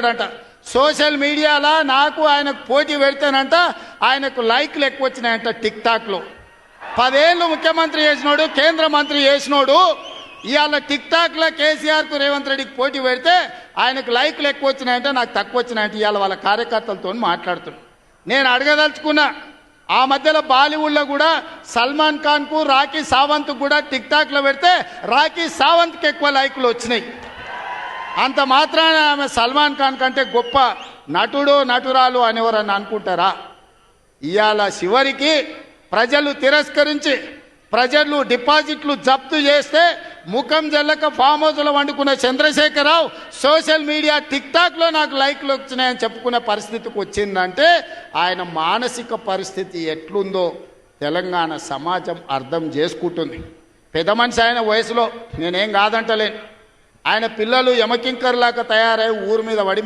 అంట సోషల్ మీడియాలో నాకు ఆయనకు పోటీ పెడితేనంట ఆయనకు లైక్లు ఎక్కువ వచ్చినాయంట టిక్ టాక్లో. పదేళ్ళు ముఖ్యమంత్రి చేసినోడు కేంద్ర మంత్రి చేసినోడు ఇవాళ టిక్ టాక్లో కేసీఆర్కు రేవంత్ రెడ్డికి పోటీ పెడితే ఆయనకు లైక్లు ఎక్కువ వచ్చినాయంటే నాకు తక్కువ వచ్చినాయంటే ఇవాళ వాళ్ళ కార్యకర్తలతో మాట్లాడుతున్నాను నేను అడగదలుచుకున్నా ఆ మధ్యలో బాలీవుడ్లో కూడా సల్మాన్ ఖాన్కు రాఖీ సావంత్ కూడా టిక్ టాక్లో పెడితే రాఖీ సావంత్కి ఎక్కువ లైకులు వచ్చినాయి. అంత మాత్రాన ఆమె సల్మాన్ ఖాన్ కంటే గొప్ప నటుడు నటురాలు అనేవారని అనుకుంటారా? ఇవాళ చివరికి ప్రజలు తిరస్కరించి ప్రజలు డిపాజిట్లు జప్తు చేస్తే ముఖం జల్లక ఫామ్ హౌస్లో వండుకున్న చంద్రశేఖరరావు సోషల్ మీడియా టిక్టాక్లో నాకు లైక్లు వచ్చినాయని చెప్పుకునే పరిస్థితికి వచ్చిందంటే ఆయన మానసిక పరిస్థితి ఎట్లుందో తెలంగాణ సమాజం అర్థం చేసుకుంటుంది. పెద్ద మనిషి ఆయన వయసులో నేనేం కాదంటలేను. ఆయన పిల్లలు యమకింకర్లాగా తయారై ఊరి మీద పడి